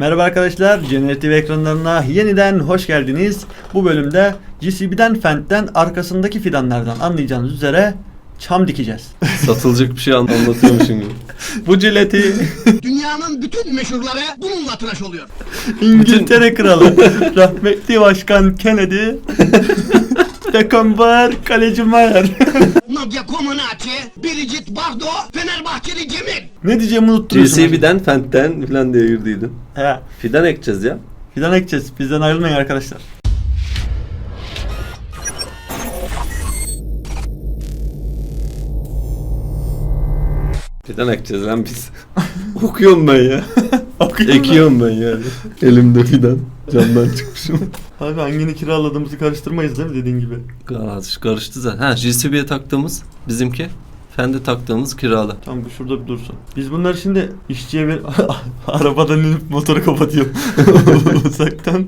Merhaba arkadaşlar, Generative ekranlarına yeniden hoş geldiniz. Bu bölümde GCB'den Fendt'ten arkasındaki fidanlardan anlayacağınız üzere çam dikeceğiz. Satılacak bir şey an- anlatıyormuşum gibi. Bu cileti Dünyanın bütün meşhurları bununla tıraş oluyor. İngiltere kralı, rahmetli başkan Kennedy, Beckenbauer, kaleci Mayer. Nadia Comaneci, Biricik Bardo, Fenerbahçeli Cemil. ne diyeceğimi unutturuyorsun. GCB'den Fent'ten falan diye girdiydin. He, Fidan ekeceğiz ya. fidan ekeceğiz. Bizden ayrılmayın arkadaşlar. Fidan ekeceğiz lan biz. Okuyorum ben ya. Ekiyorum ben yani. Elimde fidan. Camdan çıkmışım. Abi hangini kiraladığımızı karıştırmayız değil mi dediğin gibi? Karış, karıştı zaten. Ha GCB'ye taktığımız bizimki. Fend'e taktığımız kiralı. Tamam bu şurada bir dursun. Biz bunları şimdi işçiye ver... Arabadan inip motoru kapatıyorum. uzaktan.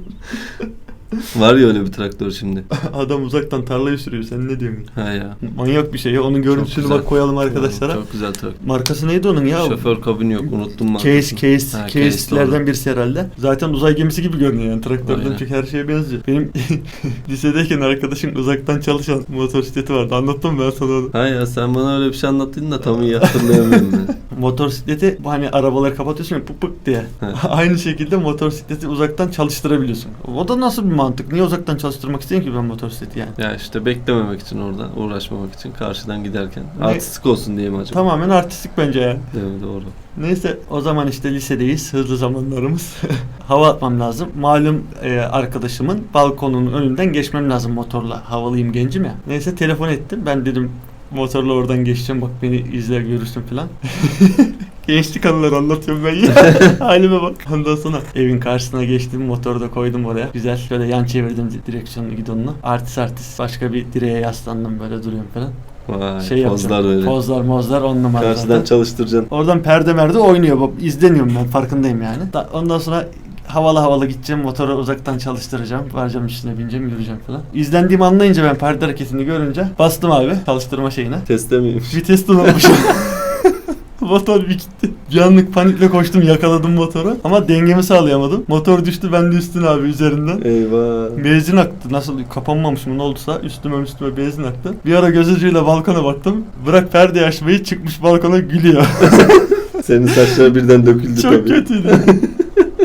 Var ya öyle bir traktör şimdi. Adam uzaktan tarlayı sürüyor. Sen ne diyorsun? Ha ya. Manyak bir şey ya. Onun görüntüsünü güzel. bak koyalım arkadaşlara. Çok güzel traktör. Markası neydi onun ya? Şoför kabini yok unuttum ben. Case, case, Ha, case'lerden birisi herhalde. Zaten uzay gemisi gibi görünüyor yani traktörden Aynen. çünkü her şeye benziyor. Benim lisedeyken arkadaşım uzaktan çalışan motosikleti vardı. Anlattım ben sana onu. Ha ya sen bana öyle bir şey anlattın da tam iyi hatırlayamıyorum ben. Motosikleti hani arabaları kapatıyorsun ya pık pık diye. Aynı şekilde motosikleti uzaktan çalıştırabiliyorsun. O da nasıl bir mantık? Niye uzaktan çalıştırmak istiyorsun ki ben motosikleti yani? Ya işte beklememek için orada, uğraşmamak için karşıdan giderken. Ne? Artistik olsun diye mi acaba? Tamamen artistik bence yani. Değil mi? Doğru. Neyse o zaman işte lisedeyiz. Hızlı zamanlarımız. Hava atmam lazım. Malum e, arkadaşımın balkonunun önünden geçmem lazım motorla. Havalıyım gencim ya. Neyse telefon ettim. Ben dedim motorla oradan geçeceğim. Bak beni izler görürsün falan. Gençlik anıları anlatıyorum ben ya. Halime bak. Ondan sonra evin karşısına geçtim. Motoru da koydum oraya. Güzel şöyle yan çevirdim di- direksiyonunu gidonunu. Artist artist başka bir direğe yaslandım böyle duruyorum falan. Vay, Şey pozlar böyle. Pozlar mozlar on numara. Karşıdan zaten. çalıştıracaksın. Oradan perde merde oynuyor. Bak, izleniyorum ben farkındayım yani. Da- ondan sonra havalı havalı gideceğim. Motoru uzaktan çalıştıracağım. Varacağım üstüne bineceğim yürüyeceğim falan. İzlendiğimi anlayınca ben perde hareketini görünce bastım abi çalıştırma şeyine. Teste miyim? Vites unutmuşum. Motor bir gitti. Bir anlık panikle koştum yakaladım motoru. Ama dengemi sağlayamadım. Motor düştü ben de üstüne abi üzerinden. Eyvah. Benzin aktı. Nasıl kapanmamış mı ne olduysa üstüme üstüme benzin aktı. Bir ara göz ucuyla balkona baktım. Bırak perde açmayı çıkmış balkona gülüyor. Senin saçlar birden döküldü Çok tabii. kötüydü.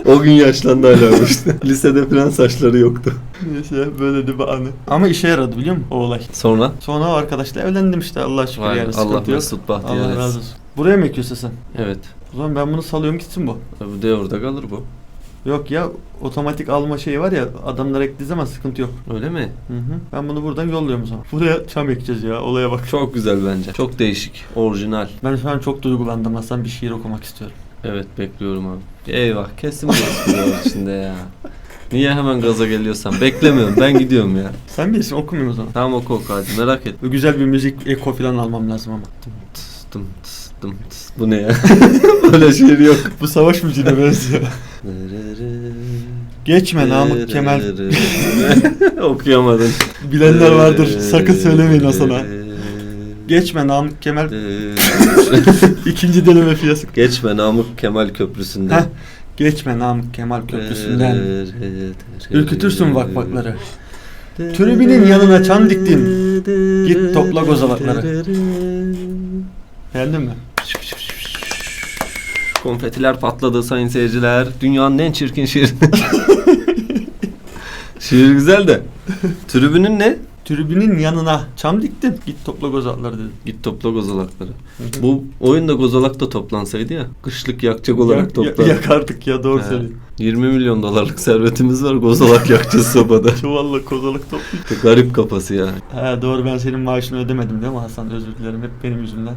O gün yaşlandı hala işte. Lisede falan saçları yoktu. Neyse böyle de bir anı. Ama işe yaradı biliyor musun o olay? Sonra? Sonra o arkadaşla evlendim işte Allah şükür Vay, yani sıkıntı Allah yok. mesut bahtiyar Allah etsin. razı olsun. Buraya mı ekiyorsun sen? Evet. O zaman ben bunu salıyorum gitsin bu. Bu de orada kalır bu. Yok ya otomatik alma şeyi var ya adamlar eklediği zaman sıkıntı yok. Öyle mi? Hı hı. Ben bunu buradan yolluyorum o zaman. Buraya çam ekeceğiz ya olaya bak. Çok güzel bence. Çok değişik. Orijinal. Ben şu an çok duygulandım Hasan bir şiir okumak istiyorum. Evet bekliyorum abi. Eyvah kesin bir espri var içinde ya. Niye hemen gaza geliyorsan? Beklemiyorum ben gidiyorum ya. Sen bilirsin okumuyorum o zaman. Tamam oku oku hadi merak et. Böyle Güzel bir müzik eko falan almam lazım ama. Tıs, dım, tıs, dım, tıs. Bu ne ya? Öyle şiir yok. Bu savaş müziğine benziyor. Geçme Namık Kemal. Okuyamadın. Bilenler vardır. Sakın söylemeyin Hasan'a. Geçme Namık Kemal. İkinci deneme fiyası. Geçme Namık Kemal Köprüsü'nden. Heh. Geçme Namık Kemal Köprüsü'nden. Ürkütürsün vakvakları. Tribünün yanına çam diktim. Git topla kozalakları. Beğendin mi? Konfetiler patladı sayın seyirciler. Dünyanın en çirkin şiiri. Şiir güzel de. Tribünün ne? Tribünün yanına çam diktim. Git topla kozalakları dedim. Git topla kozalakları. Bu oyunda kozalak da toplansaydı ya. Kışlık yakacak olarak Ya- ya- toplar. yakardık ya doğru söylüyorsun. 20 milyon dolarlık servetimiz var. Kozalak yakacağız sobada. Çuvalla kozalak toplayıp. Garip kafası ya. He doğru ben senin maaşını ödemedim değil mi Hasan? Özür dilerim hep benim yüzümden.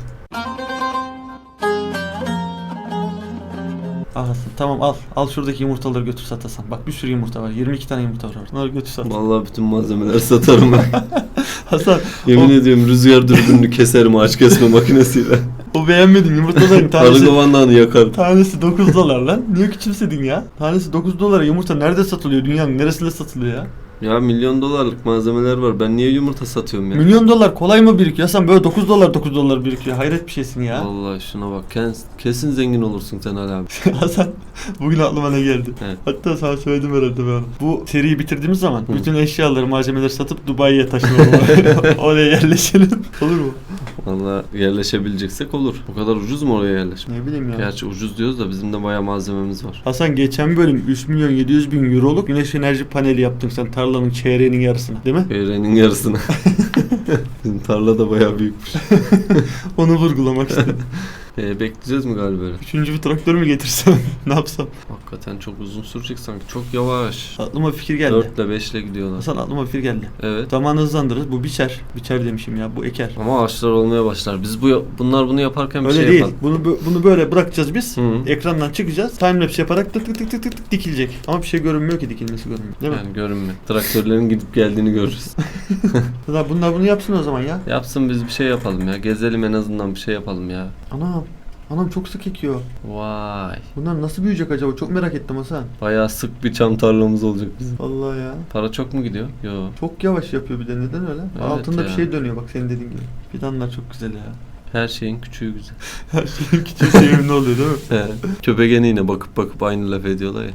Hasan tamam al. Al şuradaki yumurtaları götür sat Hasan. Bak bir sürü yumurta var. 22 tane yumurta var orada. Onları götür sat. Vallahi bütün malzemeleri satarım ben. Hasan Yemin ediyorum rüzgar dürbününü keserim ağaç kesme makinesiyle. o beğenmedin yumurtaların tanesi. Arıgovanlığını yakarım. Tanesi 9 dolar lan. Niye küçümsedin ya? Tanesi 9 dolara yumurta nerede satılıyor? Dünyanın neresinde satılıyor ya? Ya milyon dolarlık malzemeler var. Ben niye yumurta satıyorum ya? Milyon dolar kolay mı birikiyor? Hasan böyle 9 dolar 9 dolar birikiyor. Hayret bir şeysin ya. Vallahi şuna bak. Kes- Kesin zengin olursun sen Ali abi. Hasan bugün aklıma ne geldi? Evet. Hatta sana söyledim herhalde ben. Bu seriyi bitirdiğimiz zaman Hı. bütün eşyaları, malzemeleri satıp Dubai'ye taşınalım. Oraya yerleşelim. Olur mu? Vallahi yerleşebileceksek olur. O kadar ucuz mu oraya yerleşmek? Ne bileyim ya. Gerçi ucuz diyoruz da bizim de bayağı malzememiz var. Hasan geçen bölüm 3 milyon 700 bin euroluk güneş enerji paneli yaptın sen tarlanın çeyreğinin yarısına değil mi? Öğrenin yarısını. bizim tarla da bayağı büyükmüş. Onu vurgulamak istedim. Ee, bekleyeceğiz mi galiba böyle? Üçüncü bir traktör mü getirsem? ne yapsam? Hakikaten çok uzun sürecek sanki. Çok yavaş. Aklıma bir fikir geldi. 4 ile 5 ile gidiyorlar. Hasan aklıma bir fikir geldi. Evet. Zamanı hızlandırırız. Bu biçer. Biçer demişim ya. Bu eker. Ama ağaçlar olmaya başlar. Biz bu bunlar bunu yaparken bir Öyle şey değil. yapalım. Bunu bö- bunu böyle bırakacağız biz. Hı. Ekrandan çıkacağız. Timelapse yaparak tık tık tık tık tık tık dikilecek. Ama bir şey görünmüyor ki dikilmesi görünmüyor. Değil mi? Yani görünmüyor. Traktörlerin gidip geldiğini görürüz. Hasan bunlar bunu yapsın o zaman ya. Yapsın biz bir şey yapalım ya. Gezelim en azından bir şey yapalım ya. Anam. Anam çok sık ekiyor. Vay. Bunlar nasıl büyüyecek acaba? Çok merak ettim Hasan. Bayağı sık bir çam tarlamız olacak bizim. Vallahi ya. Para çok mu gidiyor? Yo. Çok yavaş yapıyor bir de neden öyle? Evet Altında ya. bir şey dönüyor bak senin dediğin gibi. Fidanlar çok güzel ya. Her şeyin küçüğü güzel. Her şeyin küçük sevimli oluyor değil mi? He. Köpegeni yine bakıp bakıp aynı laf ediyorlar ya.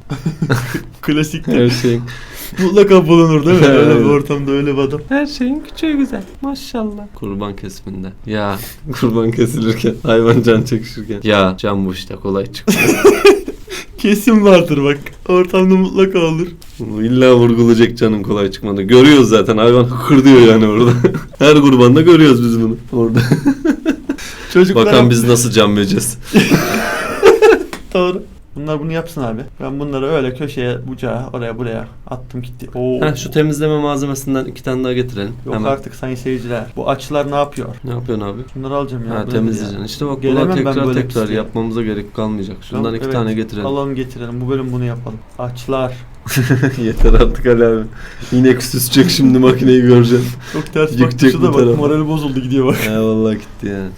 Klasik. Her şeyin Mutlaka bulunur değil mi? Öyle bir ortamda öyle bir adam. Her şeyin küçüğü güzel. Maşallah. Kurban kesiminde. Ya kurban kesilirken hayvan can çekişirken. Ya can bu işte kolay çıkıyor. Kesin vardır bak. Ortamda mutlaka olur. İlla vurgulayacak canın kolay çıkmadı. Görüyoruz zaten hayvan hıkır diyor yani orada. Her kurbanda görüyoruz biz bunu. Orada. Çocuklar Bakalım biz nasıl can vereceğiz. Doğru. Bunlar bunu yapsın abi. Ben bunları öyle köşeye, bucağa, oraya buraya attım gitti. Oo. Heh, şu temizleme malzemesinden iki tane daha getirelim. Yok Hemen. artık sayın seyirciler. Bu açılar ne yapıyor? Ne yapıyorsun abi? Bunları alacağım ya. Ha temizleyeceksin. ya? İşte bak Gelemem bunlar ben tekrar böyle tekrar pisliğe. yapmamıza gerek kalmayacak. Şundan Tamam, iki evet. tane getirelim. Alalım getirelim. Bu bölüm bunu yapalım. Açlar. Yeter artık Ali abi. Yine küsecek şimdi makineyi göreceksin. Çok ters Yıkacak baktı şu da bu bak. tarafa. Morali bozuldu gidiyor bak. He vallahi gitti yani.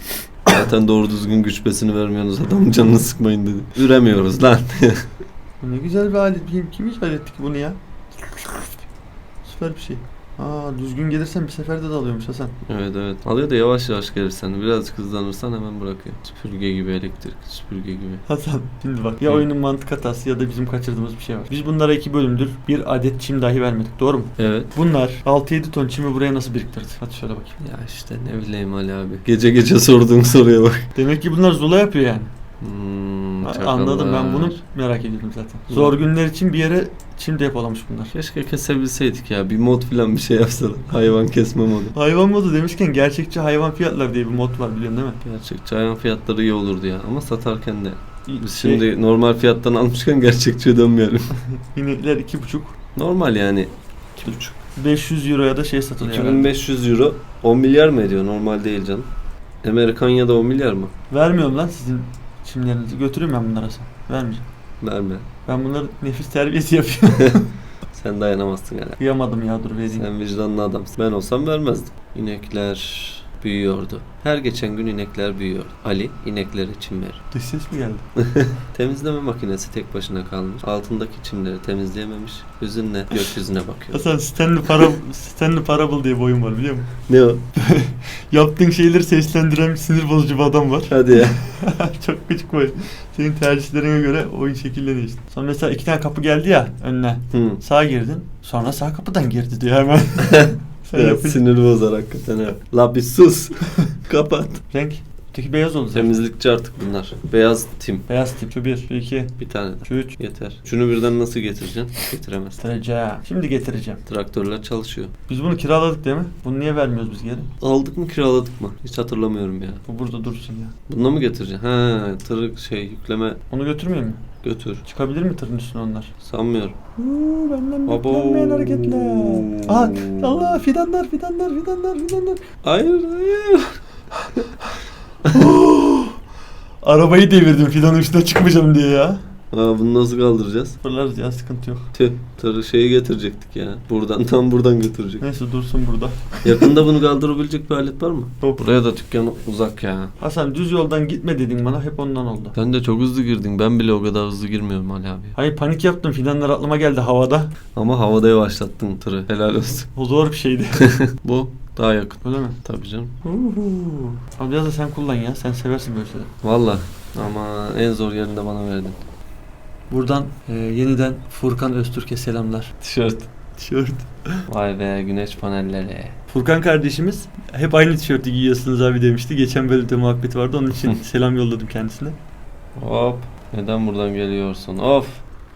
Zaten doğru düzgün güç besini vermiyorsunuz adamın canını sıkmayın dedi. Üremiyoruz lan. Ne güzel bir alet. Kim, kim icat etti ki bunu ya? Süper bir şey. Aa düzgün gelirsen bir seferde de alıyormuş Hasan. evet evet. Alıyor da yavaş yavaş gelirsen. Birazcık hızlanırsan hemen bırakıyor. Süpürge gibi elektrik süpürge gibi. Hasan şimdi bak ya oyunun mantık hatası ya da bizim kaçırdığımız bir şey var. Biz bunlara iki bölümdür bir adet çim dahi vermedik doğru mu? Evet. Bunlar 6-7 ton çimi buraya nasıl biriktirdi? Hadi şöyle bakayım. Ya işte ne bileyim Ali abi. Gece gece sorduğun soruya bak. Demek ki bunlar zula yapıyor yani. Hmm, Ha, çakallar. Anladım ben bunu merak ediyordum zaten. Zor günler için bir yere çim depolamış bunlar. Keşke kesebilseydik ya. Bir mod falan bir şey yapsalar. Hayvan kesme modu. Hayvan modu demişken gerçekçi hayvan fiyatlar diye bir mod var biliyorsun değil mi? Gerçekçi hayvan fiyatları iyi olurdu ya. Ama satarken de. Biz Şey- şimdi normal fiyattan almışken gerçekçiye dönmeyelim. İnekler 2,5 normal yani. 500 euroya da şey satılıyor. herhalde. 2500 euro 10 milyar mı ediyor? Normal değil canım. Amerikan ya da 10 milyar mı? Vermiyorum lan sizin çimlerinizi. Götüreyim ben bunlara sen. Vermeyeceğim. Verme. Ben bunları nefis terbiyesi yapıyorum. Sen dayanamazsın yani. Kıyamadım ya dur vereyim. Sen vicdanlı adamsın. Ben olsam vermezdim. İnekler büyüyordu. Her geçen gün inekler büyüyor. Ali inekleri çim verir. Dış ses mi geldi? Temizleme makinesi tek başına kalmış. Altındaki çimleri temizleyememiş. Hüzünle gökyüzüne bakıyor. Hasan Stanley, para, Stanley Parable diye bir oyun var biliyor musun? ne o? Yaptığın şeyleri seslendiren bir sinir bozucu bir adam var. Hadi ya. Çok küçük oyun. Senin tercihlerine göre oyun şekilleniyor işte. Sonra mesela iki tane kapı geldi ya önüne. Hı. Sağa girdin. Sonra sağ kapıdan girdi diyor hemen. Evet, sinir bozar hakikaten ha. La bir sus. Kapat. Renk. Öteki beyaz oldu zaten. Temizlikçi artık bunlar. Beyaz tim. Beyaz tip. Şu bir, şu iki, Bir tane şu üç. Yeter. Şunu birden nasıl getireceksin? Getiremezsin. Getireceğim. Şimdi getireceğim. Traktörler çalışıyor. Biz bunu kiraladık değil mi? Bunu niye vermiyoruz biz geri? Aldık mı kiraladık mı? Hiç hatırlamıyorum ya. Bu burada dursun ya. Bununla mı getireceksin? Ha, tır şey yükleme Onu götürmeyeyim mi? Götür. Çıkabilir mi tırın üstüne onlar? Sanmıyorum. Uuu benden Abo. beklenmeyen hareketler. Aa, Allah fidanlar fidanlar fidanlar fidanlar. Hayır hayır. Arabayı devirdim fidanın üstüne çıkmayacağım diye ya. Aa, bunu nasıl kaldıracağız? Fırlarız ya sıkıntı yok. Tüh, tırı şeyi getirecektik ya. Buradan tam buradan götürecek. Neyse dursun burada. Yakında bunu kaldırabilecek bir alet var mı? Yok. Buraya da dükkan uzak ya. Hasan düz yoldan gitme dedin bana hep ondan oldu. Sen de çok hızlı girdin. Ben bile o kadar hızlı girmiyorum Ali abi. Hayır panik yaptım fidanlar aklıma geldi havada. Ama havada yavaşlattın tırı. Helal olsun. O zor bir şeydi. Bu daha yakın. Öyle mi? Tabii canım. Uhu. Abi biraz da sen kullan ya. Sen seversin böyle şeyleri. Valla. Ama en zor yerini de bana verdin. Buradan e, yeniden Furkan Öztürk'e selamlar. Tişört. Tişört. Vay be güneş panelleri. Furkan kardeşimiz hep aynı tişörtü giyiyorsunuz abi demişti. Geçen bölümde muhabbeti vardı. Onun için selam yolladım kendisine. Hop. Neden buradan geliyorsun? Of.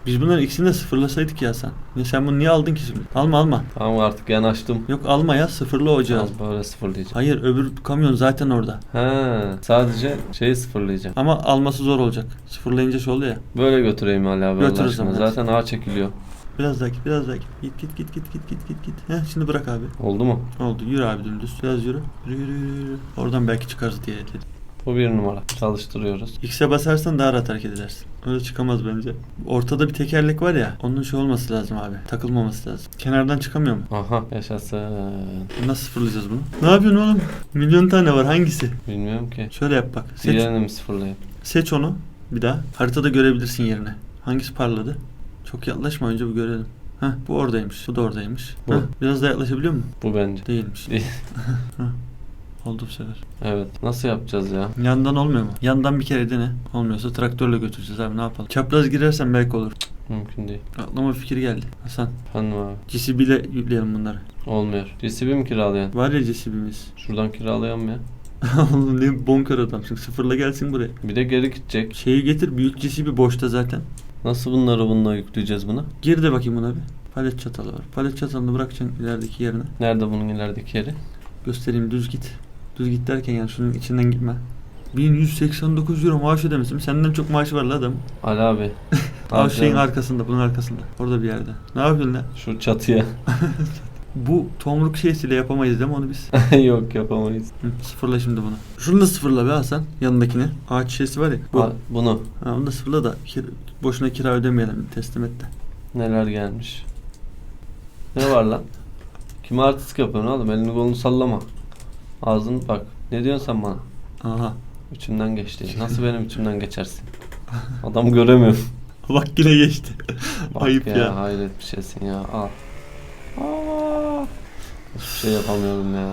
Biz bunların ikisini de sıfırlasaydık ya sen. Ya sen bunu niye aldın ki şimdi? Alma alma. Tamam artık yanaştım. Yok alma ya sıfırla ocağı. Az böyle sıfırlayacağım. Hayır öbür kamyon zaten orada. Ha, sadece şeyi sıfırlayacağım. Ama alması zor olacak. Sıfırlayınca şey oluyor ya. Böyle götüreyim Ali abi Götür Allah o aşkına. zaman, Zaten ağ çekiliyor. Biraz daha git biraz daha git. Git git git git git git git git. Heh, şimdi bırak abi. Oldu mu? Oldu yürü abi dümdüz. Biraz yürü. Yürü yürü yürü. yürü. Oradan belki çıkarız diye dedim. Bu bir numara. Çalıştırıyoruz. X'e basarsan daha rahat hareket edersin. Öyle çıkamaz bence. Ortada bir tekerlek var ya. Onun şey olması lazım abi. Takılmaması lazım. Kenardan çıkamıyor mu? Aha yaşasın. Nasıl sıfırlayacağız bunu? Ne yapıyorsun oğlum? Milyon tane var hangisi? Bilmiyorum ki. Şöyle yap bak. Seç, Diğerini mi sıfırlayayım? seç onu bir daha. Haritada görebilirsin yerine. Hangisi parladı? Çok yaklaşma önce bir görelim. Heh, bu oradaymış. Bu da oradaymış. Bu. Heh, biraz daha yaklaşabiliyor musun? Bu bence. Değilmiş. Heh, Oldu bu sefer. Evet. Nasıl yapacağız ya? Yandan olmuyor mu? Yandan bir kere dene. Olmuyorsa traktörle götüreceğiz abi ne yapalım. Çapraz girersen belki olur. Mümkün değil. Aklıma fikir geldi. Hasan. Efendim abi. GCB ile yükleyelim bunları. Olmuyor. GCB mi kiralayan? Var ya GCB'miz. Şuradan kiralayalım ya. Oğlum ne bonkör adamsın. Sıfırla gelsin buraya. Bir de geri gidecek. Şeyi getir. Büyük GCB boşta zaten. Nasıl bunları bununla yükleyeceğiz buna? Gir de bakayım buna bir. Palet çatalı var. Palet çatalını bırakacaksın ilerideki yerine. Nerede bunun ilerideki yeri? Göstereyim düz git. Düz git derken yani şunun içinden gitme. 1189 euro maaş ödemesin. Senden çok maaşı var la adam. Ali abi. Yapacağım? şeyin arkasında, bunun arkasında. Orada bir yerde. Ne yapıyorsun lan? Şu çatıya. Bu tomruk şeysiyle yapamayız değil mi onu biz? Yok yapamayız. Hı, sıfırla şimdi bunu. Şunu da sıfırla be Hasan. Yanındakini. Ağaç şişesi var ya. Bu. Ha, bunu. Ha, onu da sıfırla da kir- boşuna kira ödemeyelim. Teslim et de. Neler gelmiş. Ne var lan? Kime artistik yapıyorsun oğlum? Elini kolunu sallama. Ağzını bak. Ne diyorsun sen bana? Aha. İçimden geçti. Nasıl benim içimden geçersin? Adam göremiyorum. Bak yine geçti. Bak Ayıp ya, ya. hayret bir şeysin ya. Al. Aa, hiçbir şey yapamıyorum ya.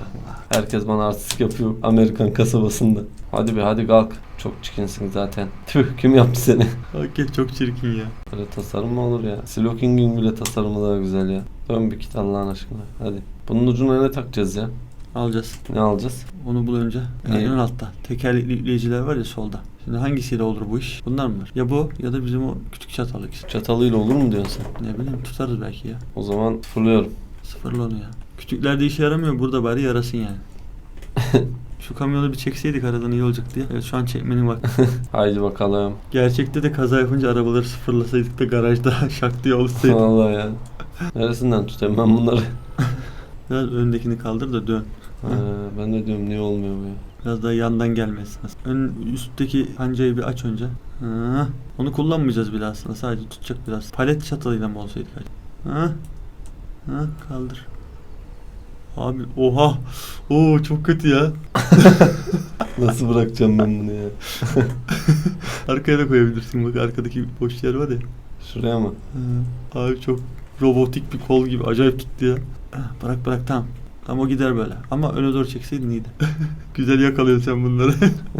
Herkes bana artistik yapıyor Amerikan kasabasında. Hadi be hadi kalk. Çok çirkinsin zaten. Tüh kim yaptı seni? Hakikaten çok çirkin ya. Böyle tasarım mı olur ya? Sloking'in bile tasarımı daha güzel ya. Dön bir git Allah'ın aşkına. Hadi. Bunun ucuna ne takacağız ya? Alacağız. Ne alacağız? Onu bul önce. Ne? En altta. Tekerlekli yükleyiciler var ya solda. Şimdi hangisiyle olur bu iş? Bunlar mı var? Ya bu ya da bizim o küçük çatalı ikisi. Çatalıyla olur mu diyorsun sen? Ne bileyim tutarız belki ya. O zaman fırlıyorum. Sıfırla onu ya. Küçüklerde işe yaramıyor. Burada bari yarasın yani. Şu kamyonu bir çekseydik aradan iyi olacak diye. Evet şu an çekmenin vakti. Haydi bakalım. Gerçekte de kaza yapınca arabaları sıfırlasaydık da garajda şak diye olsaydı. Vallahi ya. Neresinden tutayım ben bunları? Biraz öndekini kaldır da dön. Ee, ben de diyorum niye olmuyor bu ya? Biraz daha yandan gelmesin. Ön üstteki pancayı bir aç önce. Ha, onu kullanmayacağız bile aslında. Sadece tutacak biraz. Palet çatalıyla mı olsaydık acaba? Ha? Ha, kaldır. Abi oha. Oo çok kötü ya. Nasıl bırakacağım ben bunu ya? Arkaya da koyabilirsin. Bak arkadaki boş yer var ya. Şuraya mı? Ha, abi çok robotik bir kol gibi. Acayip tuttu ya. Ha, Bırak bırak tamam. Tamam o gider böyle. Ama öne doğru çekseydin iyiydi. Güzel yakalıyorsun sen bunları.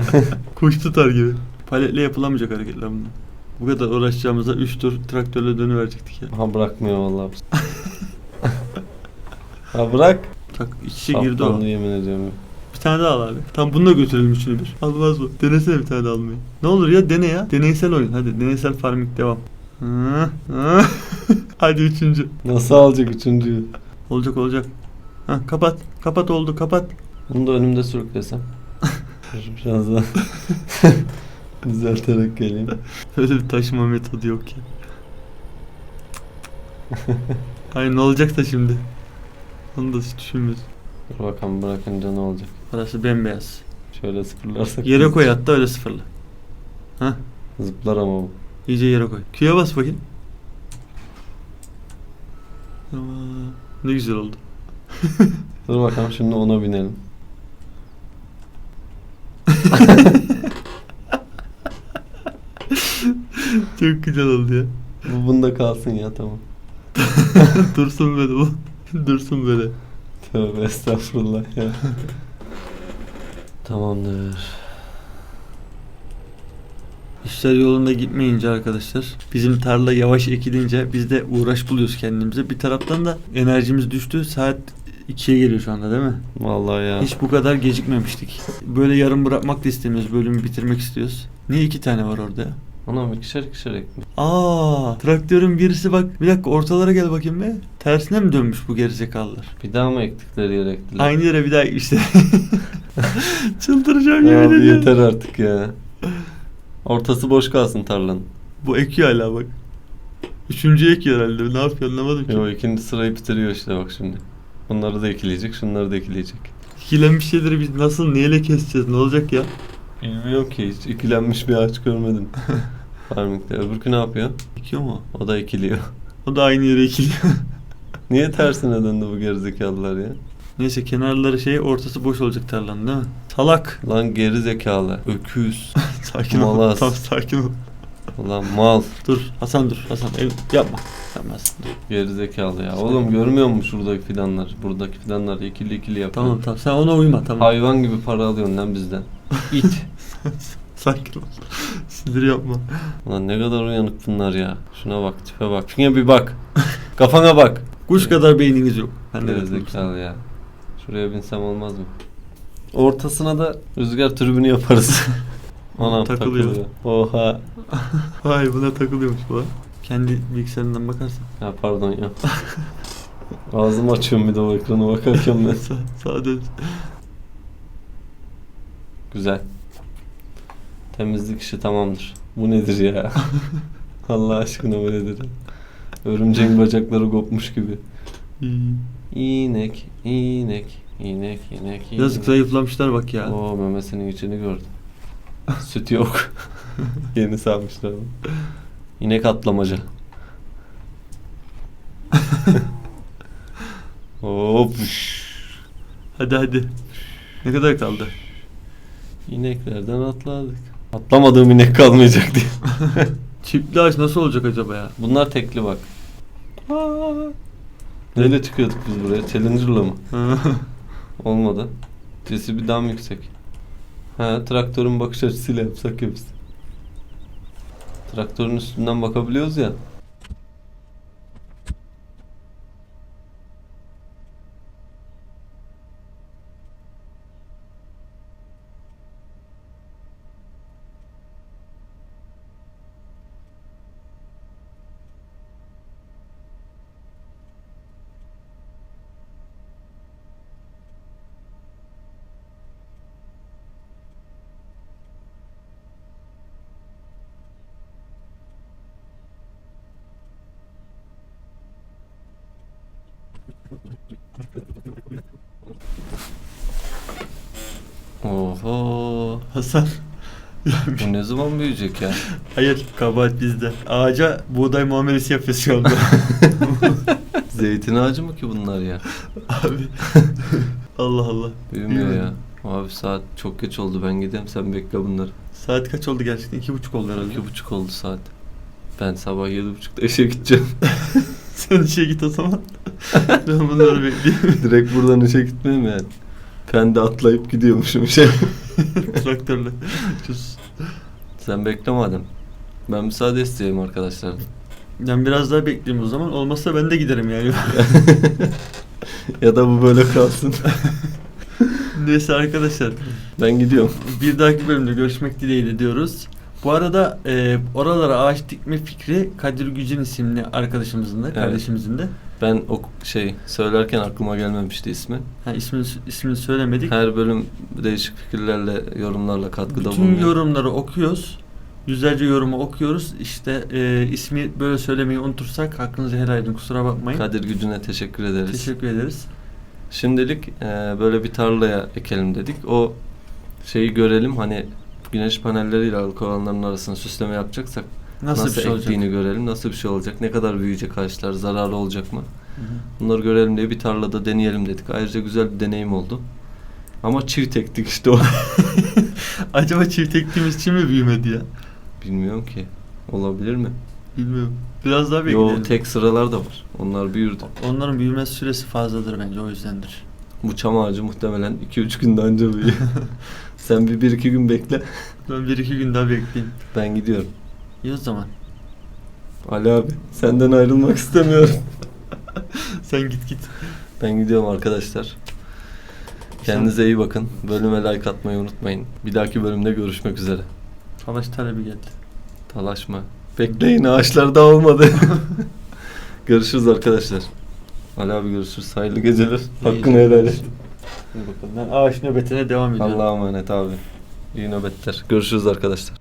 Kuş tutar gibi. Paletle yapılamayacak hareketler bunlar. Bu kadar uğraşacağımıza 3 tur traktörle dönüverecektik ya. Ha bırakmıyor vallahi. ha bırak. Tak iç içe girdi o. Saplandı yemin ediyorum. Bir tane daha al abi. Tamam bunu da götürelim üçünü bir. Almaz mı? Denesene bir tane almayı. Ne olur ya dene ya. Deneysel oyun. Hadi deneysel farming devam. Hı, hı. Hadi üçüncü. Nasıl alacak üçüncüyü? Olacak olacak. Ha, kapat. Kapat oldu kapat. Bunu da önümde sürüklesem. Biraz daha düzelterek geleyim. Öyle bir taşıma metodu yok ya. Hayır ne olacak da şimdi? Onu da hiç düşünmüyoruz. Dur bakalım bırakınca ne olacak? Parası bembeyaz. Şöyle sıfırlarsak. Yere koy hatta öyle sıfırla. Hah Zıplar ama bu. İyice yere koy. Q'ya bas bakayım. Tamam. Ne güzel oldu. Dur bakalım şimdi ona binelim. Çok güzel oldu ya. Bu bunda kalsın ya tamam. Dursun böyle bu. Dursun böyle. Tövbe estağfurullah ya. Tamamdır. İşler yolunda gitmeyince arkadaşlar bizim tarla yavaş ekilince biz de uğraş buluyoruz kendimize. Bir taraftan da enerjimiz düştü. Saat 2'ye geliyor şu anda değil mi? Vallahi ya. Hiç bu kadar gecikmemiştik. Böyle yarım bırakmak da istemiyoruz. Bölümü bitirmek istiyoruz. Niye iki tane var orada ya? Anam ikişer ikişer ekmiş. Aa, traktörün birisi bak. Bir dakika ortalara gel bakayım be. Tersine mi dönmüş bu gerizekalılar? Bir daha mı ektikleri yere ektiler? Aynı yere bir daha işte. Çıldıracağım Ya yemin abi ediyorum. yeter artık ya. Ortası boş kalsın tarlanın. Bu ekiyor hala bak. Üçüncü ekiyor herhalde. Ne yapıyor anlamadım ki. Yo ikinci sırayı bitiriyor işte bak şimdi. Bunları da ekileyecek, şunları da ekileyecek. İkilenmiş şeyleri biz nasıl neyle keseceğiz? Ne olacak ya? Bilmiyorum ki hiç ikilenmiş bir ağaç görmedim. Farming'de. Öbürkü ne yapıyor? Ekiyor mu? O da ekiliyor. O da aynı yere ekiliyor. Niye tersine döndü bu gerizekalılar ya? Neyse kenarları şey ortası boş olacak tarlanın değil mi? Salak. Lan geri zekalı. Öküz. Sakin ol. Malas. Tamam sakin ol. Ulan mal. Dur Hasan dur Hasan el, yapma. Yapmaz. Dur. Geri zekalı ya. Oğlum görmüyor musun şuradaki fidanlar? Buradaki fidanlar ikili ikili yapıyor. Tamam tamam sen ona uyma tamam. Hayvan gibi para alıyorsun lan bizden. İt. Sakin ol. Sinir yapma. Ulan ne kadar uyanık bunlar ya. Şuna bak tipe bak. Şuna bir bak. Kafana bak. Kuş kadar beyniniz yok. Ben de ya. Şuraya binsem olmaz mı? Ortasına da rüzgar türbünü yaparız. Anam Takılıyor. takılıyor. Oha. Vay buna takılıyormuş bu. Kendi bilgisayarından bakarsan. Ya pardon ya. Ağzımı açıyorum bir de o ekrana bakarken ben. Sağ, sağa dön. Güzel. Temizlik işi tamamdır. Bu nedir ya? Allah aşkına bu nedir? Örümceğin bacakları kopmuş gibi. İnek, inek, inek, inek, inek. Yazık zayıflamışlar bak ya. Oo memesinin içini gördüm. Süt yok. Yeni salmışlar onu. İnek atlamaca. Hop. Hadi hadi. Ne kadar kaldı? İneklerden atladık. Atlamadığım inek kalmayacak diye. Çiftli ağaç nasıl olacak acaba ya? Bunlar tekli bak. Neyle çıkıyorduk biz buraya? Challenger'la mı? Olmadı. Sesi bir daha mı yüksek? Ha, traktörün bakış açısıyla yapsak hepsi. Traktörün üstünden bakabiliyoruz ya. Oho. Hasan. Bu ne zaman büyüyecek ya? Hayır kabahat bizde. Ağaca buğday muamelesi yapıyoruz şu anda. Zeytin ağacı mı ki bunlar ya? Abi. Allah Allah. Büyümüyor ya. Abi saat çok geç oldu ben gideyim sen bekle bunları. Saat kaç oldu gerçekten? İki buçuk oldu herhalde. İki buçuk oldu saat. Ben sabah yedi buçukta işe gideceğim. Sen işe git o zaman. ben bunları bekleyeyim. Direkt buradan işe gitmeyeyim yani. Ben de atlayıp gidiyormuşum şey. Traktörle. Sus. Sen bekle madem. Ben müsaade isteyeyim arkadaşlar. Ben biraz daha bekleyeyim o zaman. Olmazsa ben de giderim yani. ya da bu böyle kalsın. Neyse arkadaşlar. ben gidiyorum. Bir dahaki bölümde görüşmek dileğiyle diyoruz. Bu arada e, oralara ağaç dikme fikri Kadir Gücün isimli arkadaşımızın da, kardeşimizin de. Ben o şey söylerken aklıma gelmemişti ismi. Ha, ismini, ismini söylemedik. Her bölüm değişik fikirlerle, yorumlarla katkıda Bütün bulunuyor. yorumları okuyoruz. Yüzlerce yorumu okuyoruz. İşte e, ismi böyle söylemeyi unutursak hakkınızı helal edin. Kusura bakmayın. Kadir gücüne teşekkür ederiz. Teşekkür ederiz. Şimdilik e, böyle bir tarlaya ekelim dedik. O şeyi görelim hani güneş panelleriyle arka alanların arasını süsleme yapacaksak Nasıl, Nasıl, bir şey olacak? ektiğini görelim. Nasıl bir şey olacak? Ne kadar büyüyecek ağaçlar? Zararlı olacak mı? Hı hı. Bunları görelim diye bir tarlada deneyelim dedik. Ayrıca güzel bir deneyim oldu. Ama çift ektik işte o. Acaba çift ektiğimiz için mi büyümedi ya? Bilmiyorum ki. Olabilir mi? Bilmiyorum. Biraz daha Yo bekleyelim. tek sıralar da var. Onlar büyürdü. Onların büyüme süresi fazladır bence o yüzdendir. Bu çam ağacı muhtemelen 2-3 günde anca büyüyor. Sen bir 1-2 gün bekle. Ben bir iki gün daha bekleyeyim. Ben gidiyorum. İyi o zaman. Ali abi senden ayrılmak istemiyorum. Sen git git. Ben gidiyorum arkadaşlar. Kendinize iyi bakın. Bölüme like atmayı unutmayın. Bir dahaki bölümde görüşmek üzere. Talaş talebi geldi. Talaşma. Bekleyin ağaçlar da olmadı. görüşürüz arkadaşlar. Ali abi görüşürüz. Hayırlı geceler. Hakkını helal et. Ben ağaç nöbetine devam ediyorum. Allah'a emanet abi. İyi nöbetler. Görüşürüz arkadaşlar.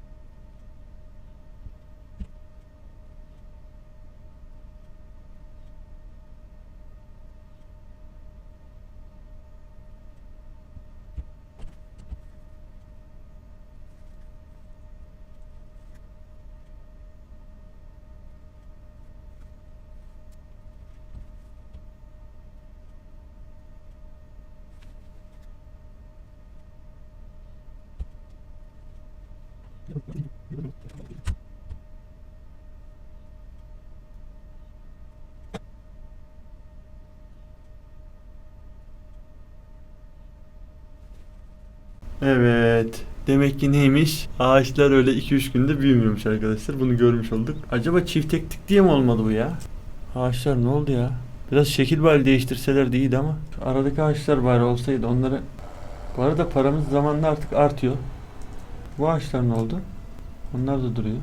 Evet. Demek ki neymiş? Ağaçlar öyle 2-3 günde büyümüyormuş arkadaşlar. Bunu görmüş olduk. Acaba çift ektik diye mi olmadı bu ya? Ağaçlar ne oldu ya? Biraz şekil bari değiştirseler de iyiydi ama. Aradaki ağaçlar bari olsaydı onları... Bu arada paramız zamanla artık artıyor. Bu ağaçlar ne oldu? Onlar da duruyor.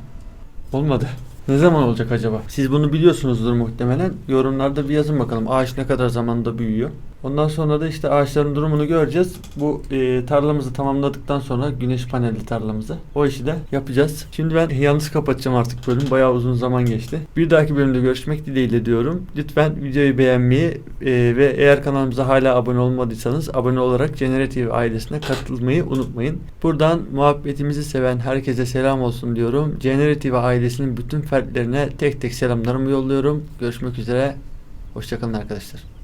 Olmadı. Ne zaman olacak acaba? Siz bunu biliyorsunuzdur muhtemelen. Yorumlarda bir yazın bakalım ağaç ne kadar zamanda büyüyor. Ondan sonra da işte ağaçların durumunu göreceğiz. Bu e, tarlamızı tamamladıktan sonra güneş panelli tarlamızı. O işi de yapacağız. Şimdi ben yalnız kapatacağım artık bölüm. Bayağı uzun zaman geçti. Bir dahaki bölümde görüşmek dileğiyle diyorum. Lütfen videoyu beğenmeyi e, ve eğer kanalımıza hala abone olmadıysanız abone olarak Generative ailesine katılmayı unutmayın. Buradan muhabbetimizi seven herkese selam olsun diyorum. Generative ailesinin bütün fertlerine tek tek selamlarımı yolluyorum. Görüşmek üzere. Hoşçakalın arkadaşlar.